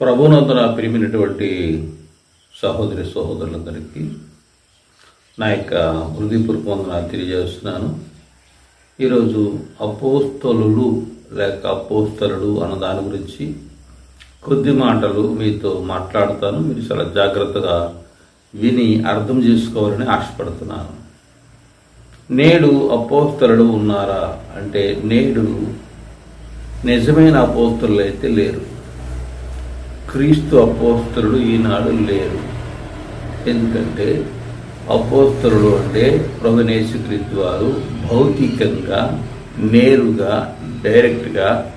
ప్రభునందున ప్రియమైనటువంటి సహోదరి సహోదరులందరికీ నా యొక్క హృదయపూర్వక వందనాలు తెలియజేస్తున్నాను. ఈరోజు అపోస్తలుడు లేక అపోస్తలుడు అన్న దాని గురించి కొద్ది మాటలు మీతో మాట్లాడతాను. మీరు చాలా జాగ్రత్తగా విని అర్థం చేసుకోవాలని ఆశపడుతున్నాను. నేడు అపోస్తలుడు ఉన్నారా? అంటే నేడు నిజమైన అపోస్తలు అయితే లేరు. క్రీస్తు అపోస్తరుడు ఈనాడు లేరు ఎందుకంటే అపోస్తరుడు అంటే ప్రభునేసుక్రీస్తు వారు భౌతికంగా నేరుగా డైరెక్ట్గా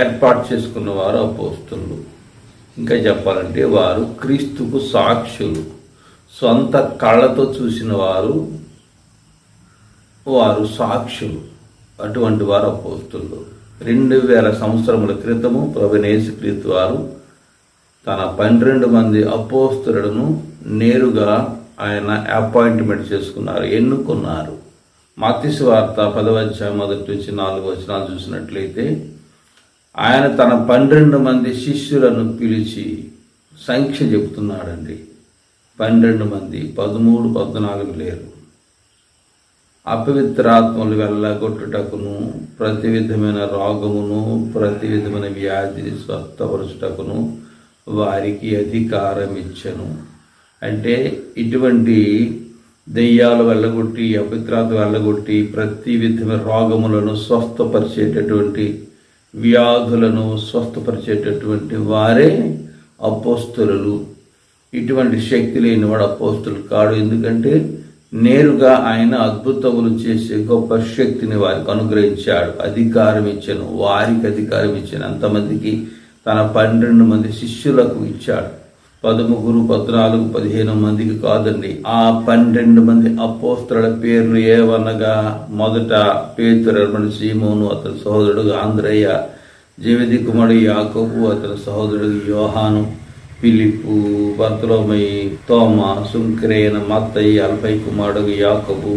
ఏర్పాటు చేసుకున్న వారు అపోస్తలుడు. ఇంకా చెప్పాలంటే వారు క్రీస్తుకు సాక్షులు. సొంత కళ్ళతో చూసిన వారు వారు సాక్షులు. అటువంటి వారు అపోస్తులు రెండు వేల సంవత్సరముల క్రితము ప్రభునేసుక్రీస్తు వారు తన పన్నెండు మంది అపోస్తులను నేరుగా ఆయన అపాయింట్మెంట్ చేసుకున్నారు ఎన్నుకున్నారు. మత్స్సు వార్త పదవధ్యాయం మొదటి నుంచి నాలుగు వచనాలు చూసినట్లయితే ఆయన తన పన్నెండు మంది శిష్యులను పిలిచి సంఖ్య చెబుతున్నాడండి. పన్నెండు మంది పదమూడు పద్నాలుగు లేరు. అపవిత్రాత్మలు వెళ్ళగొట్టుటకును ప్రతి విధమైన రోగమును ప్రతి విధమైన వ్యాధిని స్వస్థపరచుటకును వారికి అధికారం ఇచ్చను అంటే ఇటువంటి దెయ్యాలు వెళ్ళగొట్టి అపవిత్రాత్మ వెళ్ళగొట్టి ప్రతి విధమైన రోగములను స్వస్థపరిచేటటువంటి వ్యాధులను స్వస్థపరిచేటటువంటి వారే అపోస్తులు. ఇటువంటి శక్తి లేని వాడు అపోస్తులు కాడు. ఎందుకంటే నేరుగా ఆయన అద్భుతములు చేసే గొప్ప శక్తిని వారికి అనుగ్రహించాడు. అధికారం ఇచ్చాను. వారికి అధికారం ఇచ్చాను. అంతమందికి తన పన్నెండు మంది శిష్యులకు ఇచ్చాడు. పదముగురు పద్నాలుగు పదిహేను మందికి కాదండి. ఆ పన్నెండు మంది అపోస్తల పేర్లు ఏవనగా మొదట పేతురమణి సీమోను అతని సహోదరుడు ఆంధ్రయ్య జీవితి కుమారుడు యాకోబు అతని సహోదరుడు యోహాను పిలిపు బర్తలోమయి తోమ సుంక్రేన మత్తయ్య అల్పై కుమారుడు యాకబు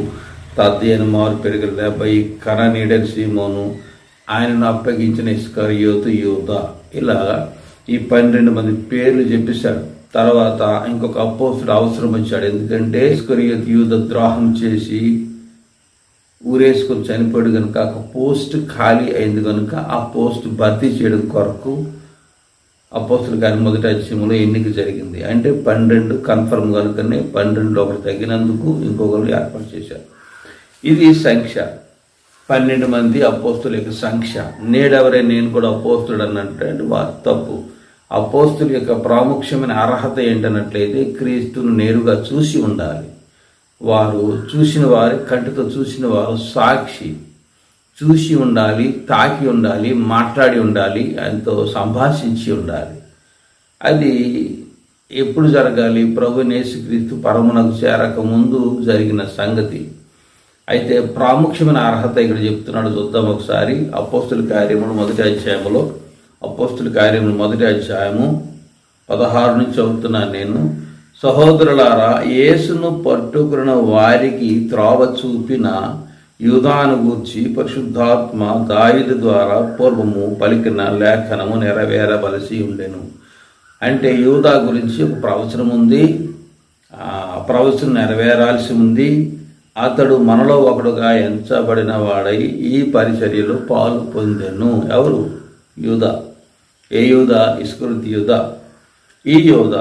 తద్దేను మారు పెరిగిన డెబ్బై కననీడని సీమోను ఆయనను అప్పగించిన ఇస్కరియోతు యూత ఇలా ఈ పన్నెండు మంది పేర్లు చెప్పేశాడు తర్వాత ఇంకొక అపోసుడు అవసరం వచ్చాడు ఎందుకంటే ఇస్కరియోత్ యూత ద్రోహం చేసి ఊరేసుకొని చనిపోయాడు కనుక ఒక పోస్ట్ ఖాళీ అయింది కనుక ఆ పోస్ట్ భర్తీ చేయడం కొరకు అపోస్తుల కానీ మొదటి అధ్యయంలో ఎన్నిక జరిగింది. అంటే పన్నెండు కన్ఫర్మ్ కనుకనే పన్నెండు ఒకటి తగ్గినందుకు ఇంకొకరు ఏర్పాటు చేశారు. ఇది సంఖ్య. పన్నెండు మంది అపోస్తుల యొక్క సంఖ్య. నేడెవరే నేను కూడా అపోస్తుడు అన్నట్టు వారు తప్పు. అపోస్తుల యొక్క ప్రాముఖ్యమైన అర్హత ఏంటన్నట్లయితే క్రీస్తును నేరుగా చూసి ఉండాలి. వారు చూసిన వారి కంటితో చూసిన వారు సాక్షి. చూసి ఉండాలి తాకి ఉండాలి మాట్లాడి ఉండాలి ఆయనతో సంభాషించి ఉండాలి. అది ఎప్పుడు జరగాలి? ప్రభు నేసుక్రీస్తు పరమునకు చేరక ముందు జరిగిన సంగతి. అయితే ప్రాముఖ్యమైన అర్హత ఇక్కడ చెప్తున్నాడు. చూద్దాం ఒకసారి. అపోస్తుల కార్యములు మొదటి అధ్యాయములో. అపోస్తుల కార్యములు మొదటి అధ్యాయము పదహారు నుంచి చదువుతున్నాను నేను. సహోదరులారా యేసును పట్టుకున్న వారికి త్రోవ చూపిన యూదాను గూర్చి పరిశుద్ధాత్మ దాయిదు ద్వారా పూర్వము పలికిన లేఖనము నెరవేరవలసి ఉండెను. అంటే యూదా గురించి ఒక ప్రవచనం ఉంది. ఆ ప్రవచనం నెరవేరాల్సి ఉంది. అతడు మనలో ఒకడుగా ఎంచబడిన వాడై ఈ పరిచర్యలో పాలు పొందెను. ఎవరు? యూదా. ఏ యూదా? ఇస్కృతి యూదా. ఈ యూద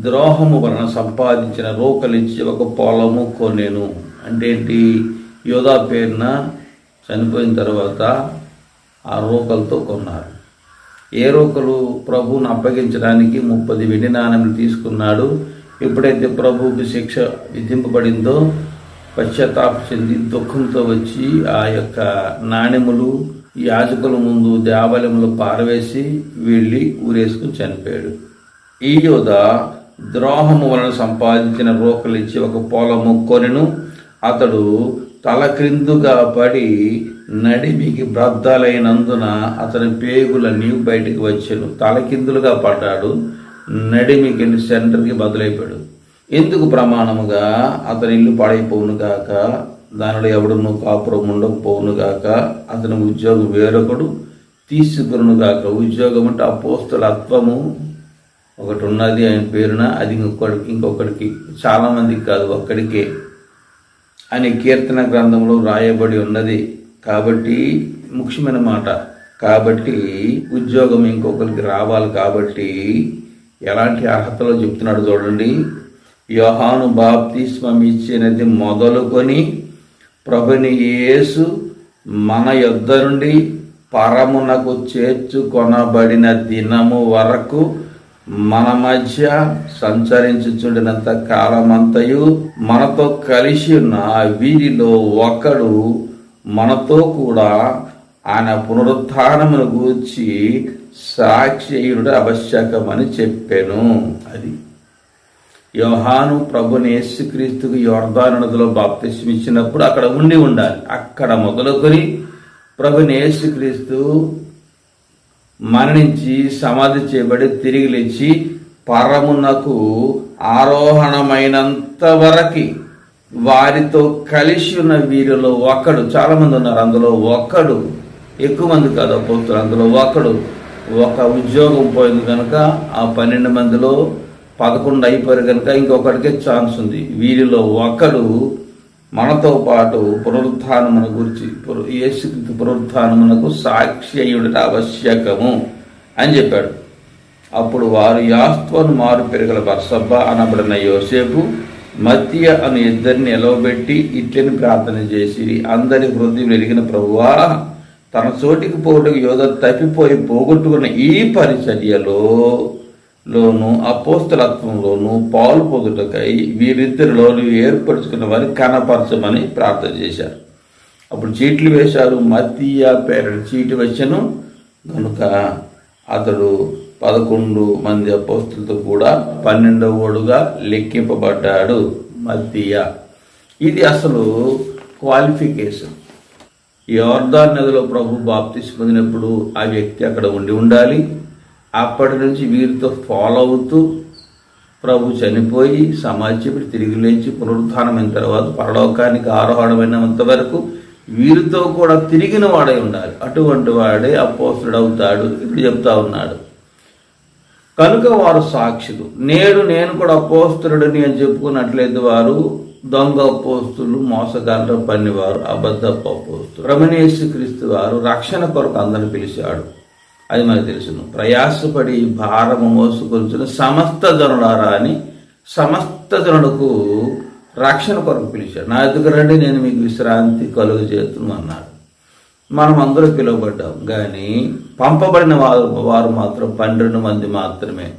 ద్రోహము వలన సంపాదించిన రోకలించి ఒక పొలము కొనేను. అంటే ఏంటి? యోధా పేరున చనిపోయిన తర్వాత ఆ రోకలతో కొన్నారు. ఏ రోకలు? ప్రభువును అప్పగించడానికి ముప్పది వెండి నాణ్యములు తీసుకున్నాడు. ఎప్పుడైతే ప్రభువుకి శిక్ష విధింపబడిందో పశ్చాత్తాప చెంది దుఃఖంతో వచ్చి ఆ యొక్క నాణ్యములు యాజకుల ముందు దేవాలయంలో పారవేసి వెళ్ళి ఊరేసుకుని చనిపోయాడు. ఈ యోధ ద్రోహము వలన సంపాదించిన రోకలిచ్చి ఒక పొలము కొనెను. అతడు తల క్రిందుగా పడి నడిమికి బ్రద్దాలైనందున అతని పేగులన్నీ బయటికి వచ్చాను. తలకిందులుగా పడ్డాడు. నడిమికి సెంటర్కి బదులైపోయాడు. ఎందుకు ప్రమాణముగా? అతని ఇల్లు పాడైపోవును గాక. దానిలో ఎవడును కాపురం ఉండకపోవును గాక. అతని ఉద్యోగం వేరొకడు తీసుకురును గాక. ఉద్యోగం అంటే అపోస్తులత్వము ఒకటి ఉన్నది ఆయన పేరున అది ఇంకొకడికి ఇంకొకడికి. చాలామందికి కాదు ఒక్కడికే. అని కీర్తన గ్రంథంలో రాయబడి ఉన్నది. కాబట్టి ముఖ్యమైన మాట కాబట్టి ఉద్యోగం ఇంకొకరికి రావాలి కాబట్టి ఎలాంటి అర్హతలో చెప్తున్నాడు చూడండి. యోహాను బాప్తిస్మం ఇచ్చినది మొదలుకొని ప్రభుని యేసు మన యొద్ద నుండి పరమునకు చేర్చుకొనబడిన దినము వరకు మన మధ్య సంచరించుచుండినంత కాలమంతయు మనతో కలిసి ఉన్న వీరిలో ఒకడు మనతో కూడా ఆయన పునరుత్నమును గూర్చి సాక్షియుడు ఆవశ్యకమని చెప్పాను. అది యోహాను ప్రభుని యేసుక్రీస్తుకు యోర్ధాను నదిలో బాప్తిస్మ ఇచ్చినప్పుడు అక్కడ ఉండి ఉండాలి. అక్కడ మొదలుకొని ప్రభుని యేసుక్రీస్తు మరణించి సమాధి చేయబడి తిరిగి లేచి పరమునకు ఆరోహణమైనంత వరకు వారితో కలిసి ఉన్న వీరిలో ఒకడు చాలామంది ఉన్నారు అందులో ఒకడు ఎక్కువ మంది కాదు పోతున్నారు అందులో ఒకడు ఒక ఉద్యోగం పోయింది కనుక ఆ పన్నెండు మందిలో పదకొండు అయిపోయారు కనుక ఇంకొకడికే ఛాన్స్ ఉంది. వీరిలో ఒకడు మనతో పాటు పునరుత్నమును గురించి యేసుక్రీస్తు పునరుత్నమునకు సాక్షి అయ్యుడట ఆవశ్యకము అని చెప్పాడు. అప్పుడు వారు యాస్త్వను మారు పెరగల బర్సబ్బ అనబడిన యోసేపు మత్య అను ఇద్దరిని ఎలవబెట్టి ఇట్లని ప్రార్థన చేసి అందరి హృదయం ఎరిగిన ప్రభువా తన చోటికి పోటుకు యోధ తప్పిపోయి పోగొట్టుకున్న ఈ పరిచర్యలో లోను అపోస్తలత్వంలోను పాలు పొందుటకై వీరిద్దరిలోను ఏర్పరచుకున్న వారి కనపరచమని ప్రార్థన చేశారు. అప్పుడు చీట్లు వేశారు మతీయ పేరు చీటి వచ్చను. కనుక అతడు పదకొండు మంది అపోస్తులతో కూడా పన్నెండవడుగా లెక్కింపబడ్డాడు మతీయ ఇది అసలు క్వాలిఫికేషన్. యోర్దాన్ నదిలో ప్రభు బాప్తిస్ పొందినప్పుడు ఆ వ్యక్తి అక్కడ ఉండి ఉండాలి. అప్పటి నుంచి వీరితో ఫాలో అవుతూ ప్రభు చనిపోయి సమాజం తిరిగి లేచి పునరుద్ధానమైన తర్వాత పరలోకానికి ఆరోహణమైనంత వరకు వీరితో కూడా తిరిగిన వాడై ఉండాలి. అటువంటి వాడే అపోస్తుడు అవుతాడు ఇప్పుడు చెప్తా ఉన్నాడు. కనుక వారు సాక్షులు. నేడు నేను కూడా అపోస్తుడని అని చెప్పుకున్నట్లయితే వారు దొంగ అపోస్తులు మోసగాళ్ళ పనివారు అబద్ధ అపోస్తులు. రమణేశ్వరి క్రీస్తు వారు రక్షణ కొరకు అందరిని పిలిచాడు. అది మనకు తెలుసును. ప్రయాసపడి భారము మోసుకొంచిన సమస్త జనులారా అని సమస్త జనులకు రక్షణ కొరకు పిలిచాడు. నా ఎదుగు రండి నేను మీకు విశ్రాంతి కలుగు చేతును అన్నాడు. మనం అందరూ పిలువబడ్డాం. కానీ పంపబడిన వారు వారు మాత్రం పన్నెండు మంది మాత్రమే.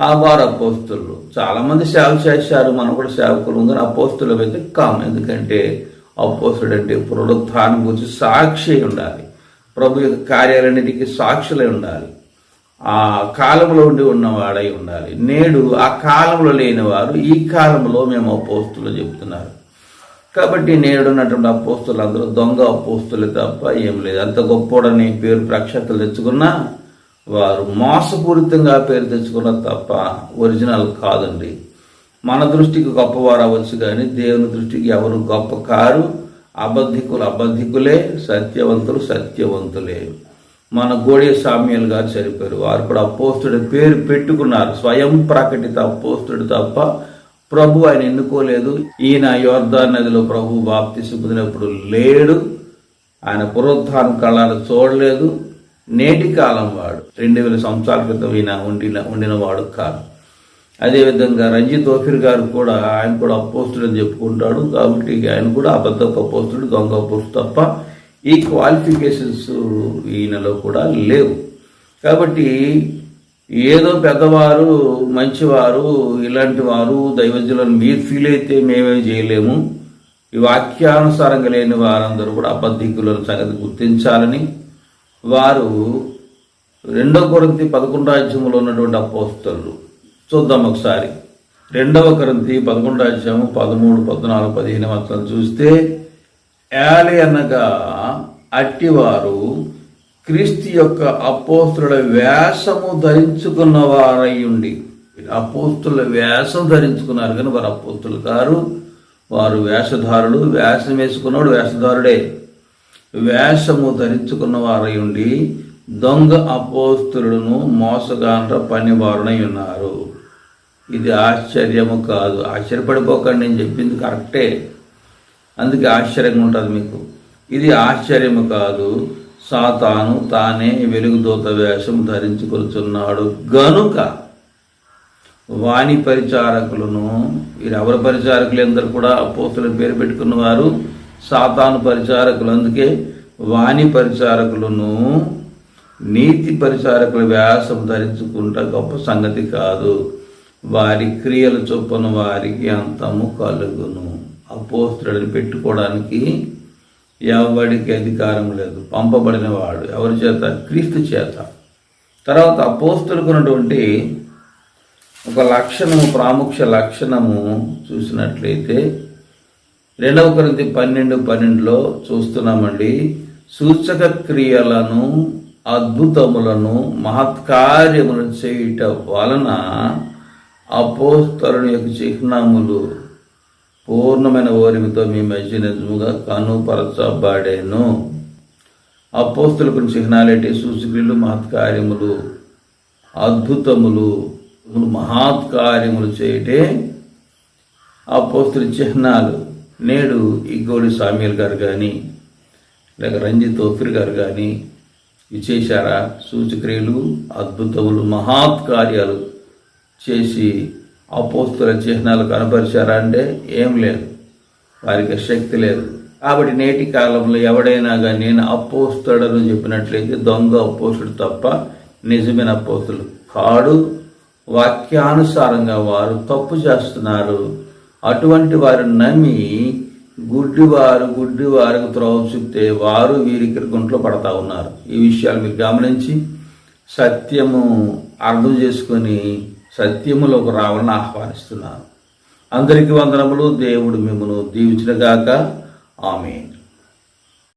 ఆ వారు అపోస్తులు. చాలామంది సేవ చేశారు మనం కూడా సేవకులు కానీ అపోస్తులు అయితే కాము. ఎందుకంటే అపోస్తుడు అంటే పునరుత్థానం గురించి సాక్షి ఉండాలి. ప్రభు యొక్క కార్యాలన్నిటికీ సాక్షులై ఉండాలి. ఆ కాలంలో ఉండి ఉన్నవాడై ఉండాలి. నేడు ఆ కాలంలో లేని వారు ఈ కాలంలో మేము అపోస్తులు చెబుతున్నారు. కాబట్టి నేడున్నటువంటి అపోస్తులు అందరూ దొంగ అపోస్తులే తప్ప ఏం లేదు. అంత గొప్పోడని పేరు ప్రఖ్యాతలు తెచ్చుకున్నా వారు మోసపూరితంగా పేరు తెచ్చుకున్న తప్ప ఒరిజినల్ కాదండి. మన దృష్టికి గొప్పవారు అవ్వచ్చు కానీ దేవుని దృష్టికి ఎవరు గొప్ప కారు అబద్ధికులు అబద్ధికులే సత్యవంతులు సత్యవంతులే. మన గోడే సామ్యాలు గారు చనిపోయారు. వారు కూడా అపోస్తుడి పేరు పెట్టుకున్నారు. స్వయం ప్రకటిత అపోస్తుడు తప్ప ప్రభు ఆయన ఎన్నుకోలేదు. ఈయన యోర్ధా నదిలో ప్రభు బాప్తి పొందినప్పుడు లేడు. ఆయన పునరుద్ధానం కళాలు చూడలేదు. నేటి కాలం వాడు. రెండు వేల సంవత్సరాల క్రితం ఈయన ఉండిన ఉండినవాడు కాదు. అదేవిధంగా రంజిత్ ఓఫిర్ గారు కూడా ఆయన కూడా అపోస్తుడు అని చెప్పుకుంటాడు. కాబట్టి ఆయన కూడా అబద్ధపు అపోస్తుడు దొంగ అపోస్తుడు తప్ప ఈ క్వాలిఫికేషన్స్ ఈయనలో కూడా లేవు. కాబట్టి ఏదో పెద్దవారు మంచివారు ఇలాంటి వారు దైవజులను మీరు ఫీల్ అయితే మేమేం చేయలేము. ఈ వాక్యానుసారంగా లేని వారందరూ కూడా అబద్ధికుల సంగతి గుర్తించాలని వారు రెండో కొరంతి పదకొండు రాజ్యంలో ఉన్నటువంటి అపోస్తలు చూద్దాం ఒకసారి. రెండవ కరంతి పదకొండు అధ్యాయము పదమూడు పద్నాలుగు పదిహేను మాత్రం చూస్తే యాలి అనగా అట్టివారు క్రీస్తు యొక్క అపోస్తుల వేషము ధరించుకున్న వారయ్యుండి ఉండి అపోస్తుల వేషం ధరించుకున్నారు. కానీ వారు అపోస్తులు కారు. వారు వేషధారులు. వేషం వేసుకున్నాడు వేషధారుడే. వేషము ధరించుకున్న వారై ఉండి దొంగ అపోస్తులను మోసగాండ్ర పనివారునై ఉన్నారు. ఇది ఆశ్చర్యము కాదు. ఆశ్చర్యపడిపోకండి నేను చెప్పింది కరెక్టే. అందుకే ఆశ్చర్యంగా ఉంటుంది మీకు. ఇది ఆశ్చర్యము కాదు. సాతాను తానే వెలుగుదూత వేషం ధరించుకొలుచున్నాడు గనుక వాణి పరిచారకులను వీరెవరి పరిచారకులు అందరూ కూడా అపోతుల పేరు పెట్టుకున్న వారు సాతాను పరిచారకులు. అందుకే వాణి పరిచారకులను నీతి పరిచారకుల వ్యాసం ధరించుకుంటా గొప్ప సంగతి కాదు. వారి క్రియల చొప్పున వారికి అంతము కలుగును. అపోస్తుడని పెట్టుకోవడానికి ఎవరికి అధికారం లేదు. పంపబడిన వాడు ఎవరి చేత? క్రీస్తు చేత. తర్వాత అపోస్తులకు ఉన్నటువంటి ఒక లక్షణము ప్రాముఖ్య లక్షణము చూసినట్లయితే రెండవ కొరింథీ పన్నెండు పన్నెండులో చూస్తున్నామండి సూచక క్రియలను అద్భుతములను మహత్కార్యములను చేయుట వలన అపోస్తరుని యొక్క చిహ్నములు పూర్ణమైన ఓరిమితో మీ మధ్య నిజముగా కనుపరచబడేను. అపోస్తులకు చిహ్నాలేటి సూచక్రియలు మహత్కార్యములు అద్భుతములు మహత్కార్యములు చేయటే అపోస్తుల చిహ్నాలు. నేడు ఈ గోడి సామ్యుల్ గారు కానీ లేక రంజిత్ ఓఫిర్ గారు కానీ విచేశారా సూచిక్రియులు సూచక్రియలు అద్భుతములు మహాత్కార్యాలు చేసి అపోస్తుల చిహ్నాలు కనపరిచారా అంటే ఏం లేదు. వారికి శక్తి లేదు. కాబట్టి నేటి కాలంలో ఎవడైనా కానీ నేను అపోస్తుడని చెప్పినట్లయితే దొంగ అపోస్తుడు తప్ప నిజమైన అపోస్తులు కాడు. వాక్యానుసారంగా వారు తప్పు చేస్తున్నారు. అటువంటి వారు నమ్మి గుడ్డివారు గుడ్డివారికి త్రోవ చూపితే వారు వీరికి గుంట్లో పడతా ఉన్నారు. ఈ విషయాలు మీరు గమనించి సత్యము అర్థం చేసుకొని సత్యములోకి రావాలని ఆహ్వానిస్తున్నాను. అందరికీ వందనములు. దేవుడు మిమ్మను దీవించినగాక ఆమె